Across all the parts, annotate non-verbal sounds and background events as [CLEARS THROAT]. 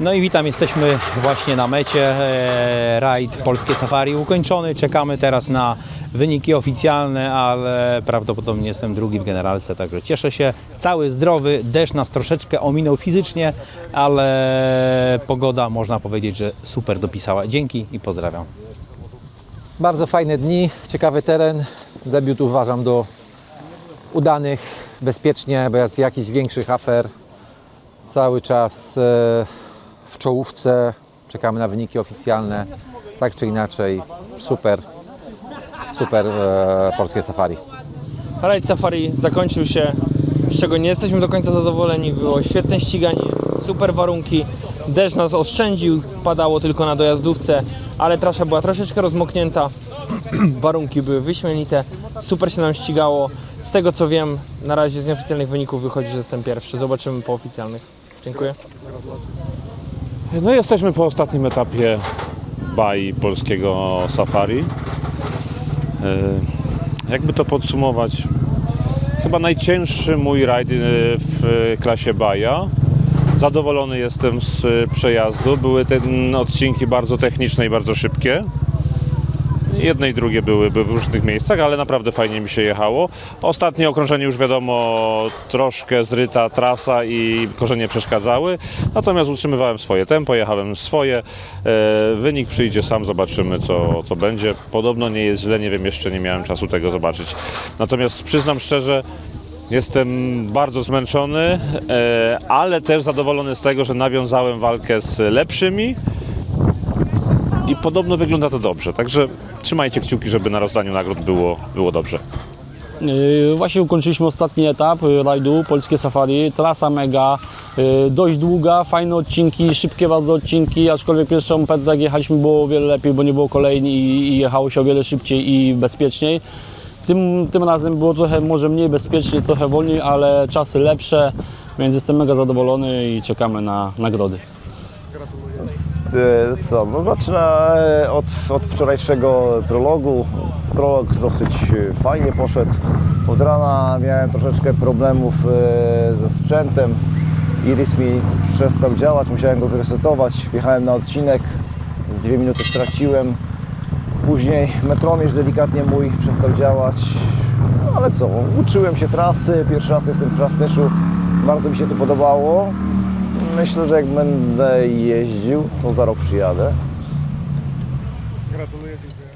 No i witam, jesteśmy właśnie na mecie. E, Rajd Polskie Safari ukończony. Czekamy teraz na wyniki oficjalne, ale prawdopodobnie jestem drugi w generalce, także cieszę się. Cały zdrowy, deszcz nas troszeczkę ominął fizycznie, ale pogoda można powiedzieć, że super dopisała. Dzięki i pozdrawiam. Bardzo fajne dni, ciekawy teren. Debiut uważam do udanych, bezpiecznie, bez jakichś większych afer. Cały czas e, w czołówce. Czekamy na wyniki oficjalne. Tak czy inaczej, super, super e, polskie safari. Rajd Safari zakończył się, z czego nie jesteśmy do końca zadowoleni. Było świetne ściganie, super warunki. Deszcz nas oszczędził, padało tylko na dojazdówce, ale trasa była troszeczkę rozmoknięta. [CLEARS THROAT] warunki były wyśmienite, super się nam ścigało. Z tego co wiem, na razie z nieoficjalnych wyników wychodzi, że jestem pierwszy. Zobaczymy po oficjalnych. Dziękuję. No jesteśmy po ostatnim etapie baj polskiego safari. E, Jakby to podsumować, chyba najcięższy mój rajd e, w klasie baja. Zadowolony jestem z przejazdu. Były te odcinki bardzo techniczne i bardzo szybkie. Jedne i drugie były, były w różnych miejscach, ale naprawdę fajnie mi się jechało. Ostatnie okrążenie już wiadomo, troszkę zryta trasa i korzenie przeszkadzały. Natomiast utrzymywałem swoje tempo, jechałem swoje. E, wynik przyjdzie sam, zobaczymy co, co będzie. Podobno nie jest źle, nie wiem, jeszcze nie miałem czasu tego zobaczyć. Natomiast przyznam szczerze, Jestem bardzo zmęczony, e, ale też zadowolony z tego, że nawiązałem walkę z lepszymi i podobno wygląda to dobrze. Także trzymajcie kciuki, żeby na rozdaniu nagród było, było dobrze. Yy, Właśnie ukończyliśmy ostatni etap y, rajdu Polskie Safari. Trasa mega, y, dość długa, fajne odcinki, szybkie bardzo odcinki, aczkolwiek pierwszą petę jak jechaliśmy było o wiele lepiej, bo nie było kolejni i jechało się o wiele szybciej i bezpieczniej. Tym, tym razem było trochę może mniej bezpiecznie, trochę wolniej, ale czasy lepsze, więc jestem mega zadowolony i czekamy na nagrody. Co, no zacznę e, od, od wczorajszego prologu. Prolog dosyć e, fajnie poszedł. Od rana miałem troszeczkę problemów e, ze sprzętem. Iris mi przestał działać, musiałem go zresetować. Wjechałem na odcinek, z dwie minuty straciłem. Później metromierz delikatnie mój przestał działać. No ale co, uczyłem się trasy, pierwszy raz jestem w Prasnyszu. Bardzo mi się to podobało. Myślę, że jak będę jeździł, to za rok przyjadę.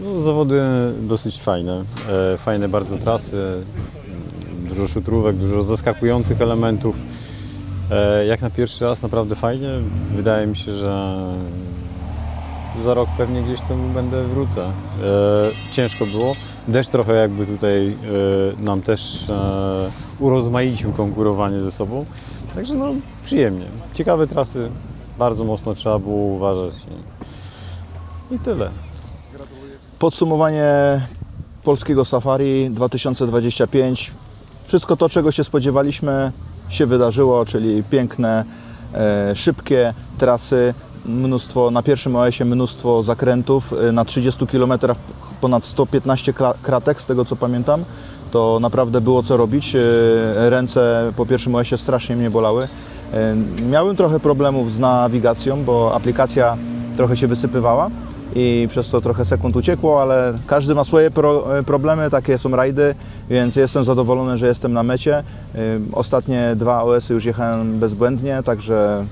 No, zawody dosyć fajne. E, Fajne bardzo trasy, dużo szutrówek, dużo zaskakujących elementów. E, Jak na pierwszy raz naprawdę fajnie. Wydaje mi się, że za rok pewnie gdzieś tam będę wrócę. E, Ciężko było. Deszcz trochę jakby tutaj nam też urozmaicił konkurowanie ze sobą. Także no przyjemnie. Ciekawe trasy, bardzo mocno trzeba było uważać i, i tyle. Podsumowanie polskiego safari 2025. Wszystko to, czego się spodziewaliśmy, się wydarzyło, czyli piękne, e, szybkie trasy, mnóstwo, na pierwszym OS-ie mnóstwo zakrętów, e, na 30 km ponad 115 kra- kratek, z tego co pamiętam. To naprawdę było co robić. E, Ręce po pierwszym OS-ie strasznie mnie bolały. E, Miałem trochę problemów z nawigacją, bo aplikacja trochę się wysypywała i przez to trochę sekund uciekło, ale każdy ma swoje pro, e, problemy, takie są rajdy, więc jestem zadowolony, że jestem na mecie. Ostatnie dwa OS-y już jechałem bezbłędnie, także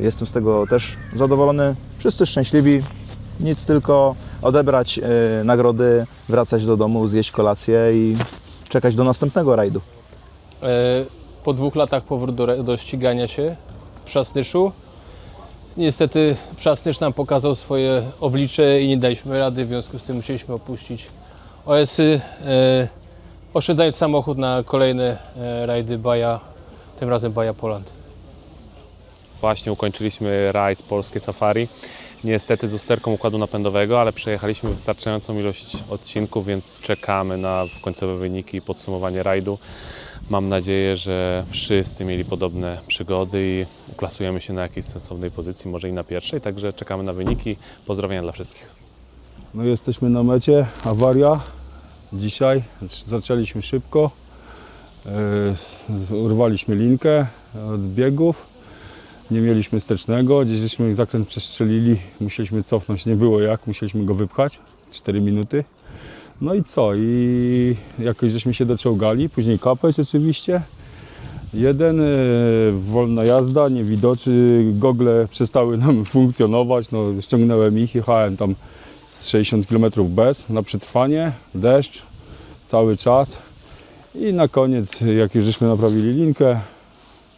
jestem z tego też zadowolony. Wszyscy szczęśliwi, nic tylko odebrać y, nagrody, wracać do domu, zjeść kolację i czekać do następnego rajdu. E, Po dwóch latach powrót do, do ścigania się w Przasnyszu. Niestety Przasnysz nam pokazał swoje oblicze i nie daliśmy rady, w związku z tym musieliśmy opuścić OS-y, e, oszczędzając samochód na kolejne e, rajdy Baja, tym razem Baja Poland. Właśnie ukończyliśmy rajd Polskie Safari. Niestety z usterką układu napędowego, ale przejechaliśmy wystarczającą ilość odcinków, więc czekamy na końcowe wyniki i podsumowanie rajdu. Mam nadzieję, że wszyscy mieli podobne przygody i uklasujemy się na jakiejś sensownej pozycji, może i na pierwszej, także czekamy na wyniki. Pozdrowienia dla wszystkich. No jesteśmy na mecie, awaria. Dzisiaj zaczęliśmy szybko. E, Urwaliśmy linkę od biegów. Nie mieliśmy stecznego, gdzieś żeśmy zakręt przestrzelili, musieliśmy cofnąć, nie było jak, musieliśmy go wypchać, 4 minuty. No i co? I jakoś żeśmy się doczołgali, później kapeć oczywiście. Jeden, e, wolna jazda, niewidoczny, gogle przestały nam [LAUGHS] funkcjonować, no, ściągnąłem ich, jechałem tam z 60 km bez, na przetrwanie, deszcz cały czas i na koniec, jak już żeśmy naprawili linkę,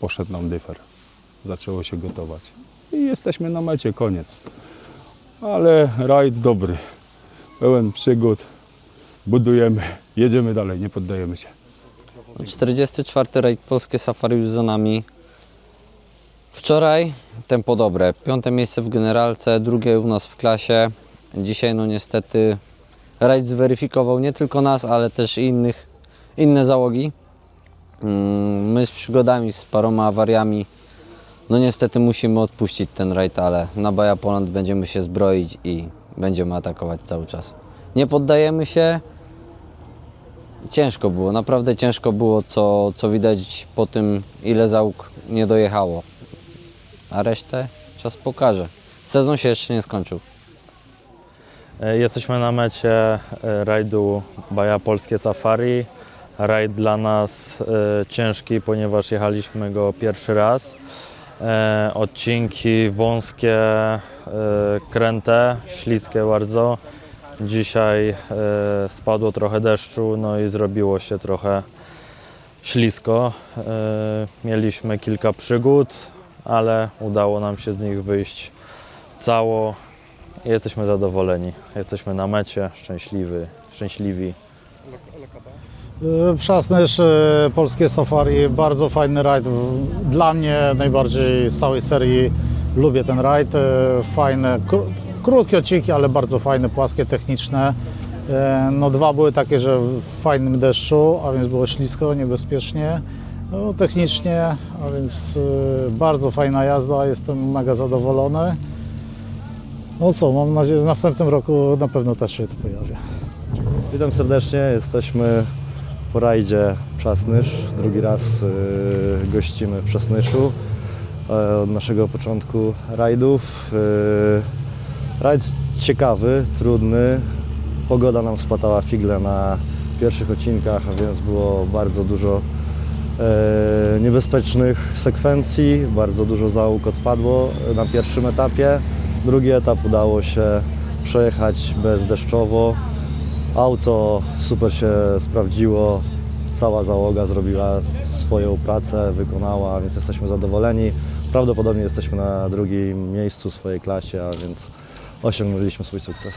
poszedł nam dyfer. Zaczęło się gotować i jesteśmy na mecie, koniec. Ale rajd dobry, pełen przygód, budujemy, jedziemy dalej, nie poddajemy się. 44 rajd Polskie Safari już za nami. Wczoraj tempo dobre. Piąte miejsce w generalce, drugie u nas w klasie. Dzisiaj no niestety rajd zweryfikował nie tylko nas, ale też innych, inne załogi. Mm, My z przygodami, z paroma awariami no niestety musimy odpuścić ten rajd, ale na Baja Poland będziemy się zbroić i będziemy atakować cały czas. Nie poddajemy się, Ciężko było, naprawdę ciężko było, co, co widać po tym, ile załóg nie dojechało. A resztę czas pokaże. Sezon się jeszcze nie skończył. E, Jesteśmy na mecie e, rajdu Baja Polskie Safari. Rajd dla nas e, ciężki, ponieważ jechaliśmy go pierwszy raz. E, Odcinki wąskie, e, kręte, śliskie bardzo. Dzisiaj e, spadło trochę deszczu, no i zrobiło się trochę ślisko. Mieliśmy kilka przygód, ale udało nam się z nich wyjść cało. Jesteśmy zadowoleni. Jesteśmy na mecie, szczęśliwi. szczęśliwi. E, Przasnysz, e, Polskie Safari, bardzo fajny rajd. Dla mnie najbardziej z całej serii lubię ten rajd. E, Fajne, kró- krótkie odcinki, ale bardzo fajne, płaskie, techniczne. E, No dwa były takie, że w fajnym deszczu, a więc było ślisko, niebezpiecznie. No, technicznie, a więc bardzo fajna jazda, jestem mega zadowolony. No co, mam nadzieję, że w następnym roku na pewno też się to pojawi. Witam serdecznie, jesteśmy po rajdzie Przasnysz. Drugi raz y, gościmy w Przasnyszu e, od naszego początku rajdów. Y, rajd ciekawy, trudny. Pogoda nam spatała figle na pierwszych odcinkach, więc było bardzo dużo e, niebezpiecznych sekwencji, bardzo dużo załóg odpadło na pierwszym etapie. Drugi etap udało się przejechać bezdeszczowo. Auto super się sprawdziło, cała załoga zrobiła swoją pracę, wykonała, więc jesteśmy zadowoleni. Prawdopodobnie jesteśmy na drugim miejscu swojej klasie, a więc osiągnęliśmy swój sukces.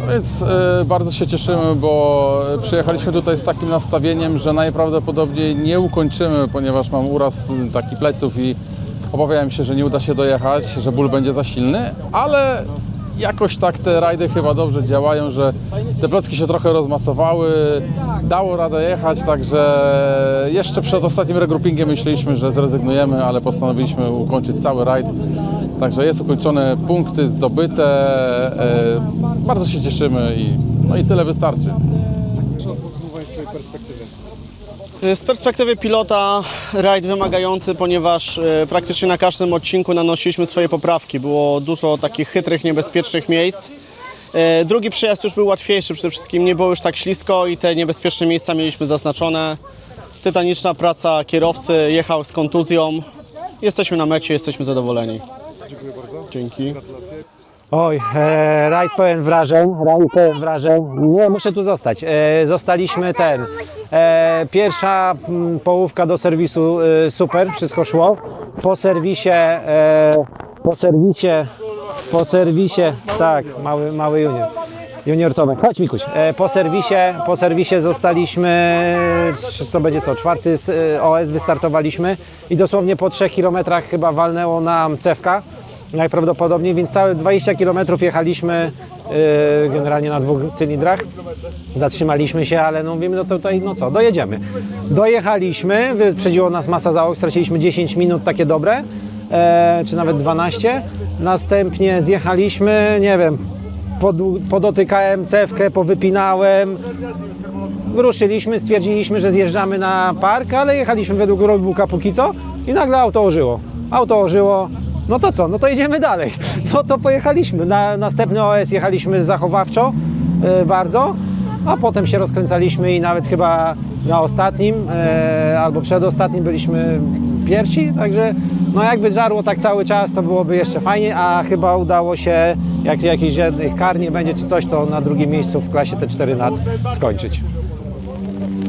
No więc e, bardzo się cieszymy, bo przyjechaliśmy tutaj z takim nastawieniem, że najprawdopodobniej nie ukończymy, ponieważ mam uraz e, taki pleców i obawiałem się, że nie uda się dojechać, że ból będzie za silny, ale jakoś tak te rajdy chyba dobrze działają, że te plecki się trochę rozmasowały, dało radę jechać, także jeszcze przed ostatnim regroupingiem myśleliśmy, że zrezygnujemy, ale postanowiliśmy ukończyć cały rajd. Także jest ukończone, punkty zdobyte, e, bardzo się cieszymy i, no i tyle wystarczy. Z perspektywy pilota rajd wymagający, ponieważ e, praktycznie na każdym odcinku nanosiliśmy swoje poprawki. Było dużo takich chytrych, niebezpiecznych miejsc. E, Drugi przejazd już był łatwiejszy, przede wszystkim nie było już tak ślisko i te niebezpieczne miejsca mieliśmy zaznaczone. Tytaniczna praca kierowcy, jechał z kontuzją. Jesteśmy na mecie, jesteśmy zadowoleni. Dziękuję bardzo. Dzięki. Oj, e, rajd pełen wrażeń, rajd pełen wrażeń. Nie, muszę tu zostać. E, zostaliśmy ten. E, pierwsza mm, połówka do serwisu e, super, wszystko szło. Po serwisie, e, po serwisie, po serwisie, tak, mały, mały junior. Junior Tomek, chodź Mikuś. E, po serwisie, po serwisie zostaliśmy, to będzie co, czwarty s- e, OS wystartowaliśmy i dosłownie po trzech kilometrach chyba walnęło nam cewka najprawdopodobniej, więc całe 20 km jechaliśmy yy, generalnie na dwóch cylindrach. Zatrzymaliśmy się, ale no mówimy, no to tutaj, no co, dojedziemy. Dojechaliśmy, wyprzedziło nas masa załóg, straciliśmy 10 minut takie dobre, e, czy nawet 12. Następnie zjechaliśmy, nie wiem, pod, podotykałem cewkę, powypinałem, Wyruszyliśmy, stwierdziliśmy, że zjeżdżamy na park, ale jechaliśmy według roadbooka póki co i nagle auto ożyło. auto ożyło, no to co, no to idziemy dalej. [LAUGHS] No to pojechaliśmy. Na następny OS jechaliśmy zachowawczo e, bardzo, a potem się rozkręcaliśmy i nawet chyba na ostatnim e, albo przedostatnim byliśmy pierwsi, także no jakby żarło tak cały czas, to byłoby jeszcze fajnie, a chyba udało się, jak jakichś żadnych kar nie będzie czy coś, to na drugim miejscu w klasie T4 NAT skończyć.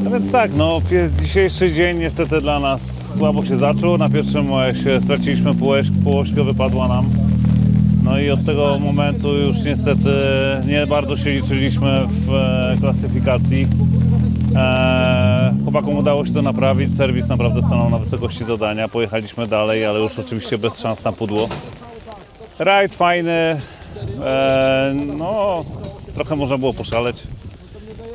No więc tak, no dzisiejszy dzień niestety dla nas słabo się zaczął. Na pierwszym OS-ie straciliśmy półoś, półośkę, wypadła nam. No i od tego momentu już niestety nie bardzo się liczyliśmy w e, klasyfikacji. E, chłopakom udało się to naprawić, serwis naprawdę stanął na wysokości zadania. Pojechaliśmy dalej, ale już oczywiście bez szans na pudło. Rajd fajny, e, no trochę można było poszaleć.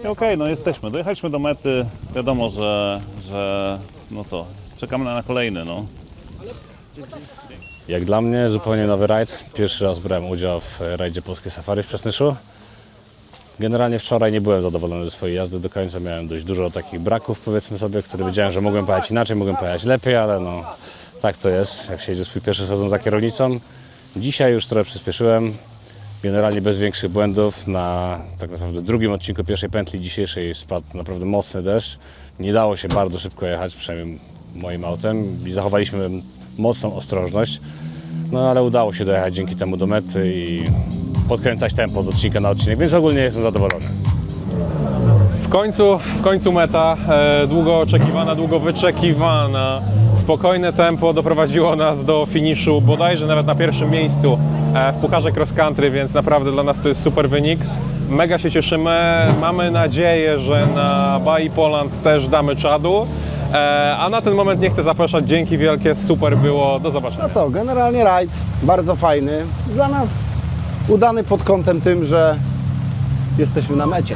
I Okej, no jesteśmy. Dojechaliśmy do mety. Wiadomo, że, że no co, czekamy na kolejny, no. Jak dla mnie zupełnie nowy rajd. Pierwszy raz brałem udział w rajdzie Polskie Safari w Przesnyszu. Generalnie wczoraj nie byłem zadowolony ze swojej jazdy do końca. Miałem dość dużo takich braków, powiedzmy sobie, które wiedziałem, że mogłem pojechać inaczej, mogłem pojechać lepiej, ale no tak to jest, jak się jedzie swój pierwszy sezon za kierownicą. Dzisiaj już trochę przyspieszyłem. Generalnie bez większych błędów. Na tak naprawdę drugim odcinku pierwszej pętli dzisiejszej spadł naprawdę mocny deszcz. Nie dało się bardzo szybko jechać, przynajmniej moim autem i zachowaliśmy mocną ostrożność. No ale udało się dojechać dzięki temu do mety i podkręcać tempo z odcinka na odcinek, więc ogólnie jestem zadowolony. W końcu, w końcu meta, e, długo oczekiwana, długo wyczekiwana. Spokojne tempo doprowadziło nas do finiszu bodajże nawet na pierwszym miejscu e, w Pucharze Cross Country, więc naprawdę dla nas to jest super wynik. Mega się cieszymy, mamy nadzieję, że na Bai Poland też damy czadu. E, a na ten moment nie chcę zapraszać, dzięki wielkie, super było, do zobaczenia. No co, generalnie rajd bardzo fajny. Dla nas udany pod kątem tym, że jesteśmy na mecie.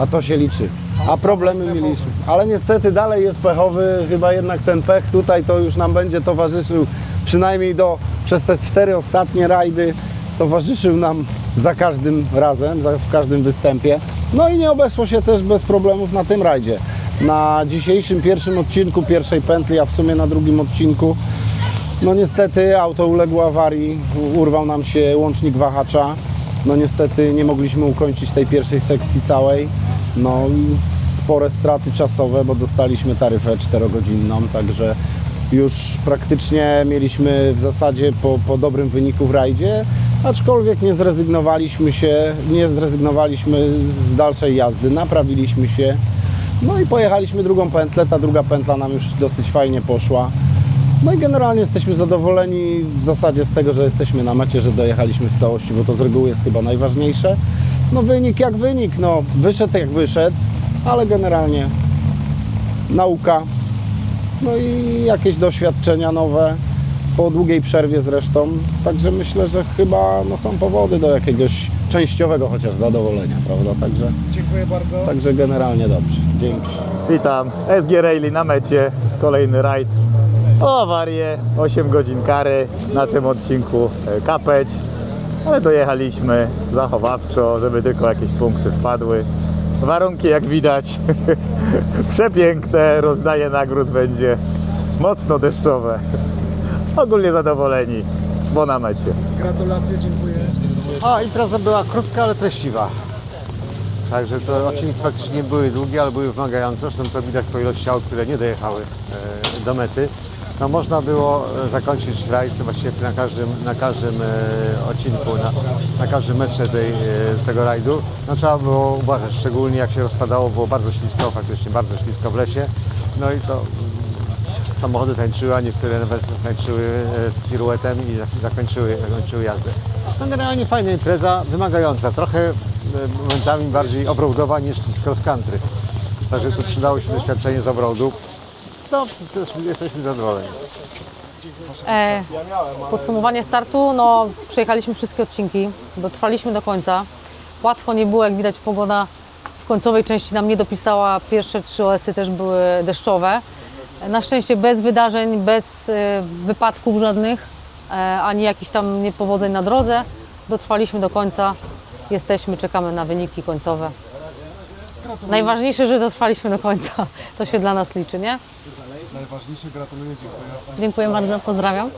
A to się liczy. A problemy mieliśmy. Ale niestety dalej jest pechowy, chyba jednak ten pech tutaj to już nam będzie towarzyszył przynajmniej do, przez te cztery ostatnie rajdy towarzyszył nam za każdym razem, za, w każdym występie. No i nie obeszło się też bez problemów na tym rajdzie. Na dzisiejszym pierwszym odcinku pierwszej pętli, a w sumie na drugim odcinku no niestety auto uległo awarii, urwał nam się łącznik wahacza. No niestety nie mogliśmy ukończyć tej pierwszej sekcji całej. No i spore straty czasowe, bo dostaliśmy taryfę 4-godzinną, także już praktycznie mieliśmy w zasadzie po, po dobrym wyniku w rajdzie, aczkolwiek nie zrezygnowaliśmy się, nie zrezygnowaliśmy z dalszej jazdy, naprawiliśmy się. No i pojechaliśmy drugą pętlę, ta druga pętla nam już dosyć fajnie poszła. No i generalnie jesteśmy zadowoleni w zasadzie z tego, że jesteśmy na mecie, że dojechaliśmy w całości, bo to z reguły jest chyba najważniejsze. No wynik jak wynik, no wyszedł jak wyszedł, ale generalnie nauka, no i jakieś doświadczenia nowe po długiej przerwie zresztą. Także myślę, że chyba no, są powody do jakiegoś częściowego chociaż zadowolenia, prawda? Także, Dziękuję bardzo. także generalnie dobrze. Dzięki. Witam, SG Rally na mecie, kolejny rajd. O awarię, 8 godzin kary na tym odcinku e, kapeć, ale dojechaliśmy zachowawczo, żeby tylko jakieś punkty wpadły. Warunki jak widać [LAUGHS] przepiękne, rozdaje nagród będzie mocno deszczowe. Ogólnie zadowoleni, bo na mecie. Gratulacje, dziękuję. A, impreza była krótka, ale treściwa. Także to odcinki faktycznie nie były długie, ale były wymagające. Zresztą to widać po ilości aut, które nie dojechały e, do mety. No można było e, zakończyć rajd właściwie na każdym, na każdym e, odcinku, na, na każdym metrze tej, tego rajdu. No trzeba było uważać, szczególnie jak się rozpadało, było bardzo ślisko, faktycznie bardzo ślisko w lesie. No i to samochody tańczyły, a niektóre nawet tańczyły e, z piruetem i zakończyły, zakończyły jazdę. No generalnie fajna impreza, wymagająca, trochę e, momentami bardziej offroadowa niż cross country. Także tu przydało się doświadczenie z offroadu. No, jesteśmy zadowoleni. E, podsumowanie startu, no przejechaliśmy wszystkie odcinki, dotrwaliśmy do końca. Łatwo nie było, jak widać pogoda w końcowej części nam nie dopisała, pierwsze trzy OS-y też były deszczowe. Na szczęście bez wydarzeń, bez e, wypadków żadnych, e, ani jakichś tam niepowodzeń na drodze. Dotrwaliśmy do końca, jesteśmy, czekamy na wyniki końcowe. Najważniejsze, że dotrwaliśmy do końca, to się dla nas liczy, nie? Najważniejsze gratuluję, dziękuję. Dziękuję bardzo, pozdrawiam.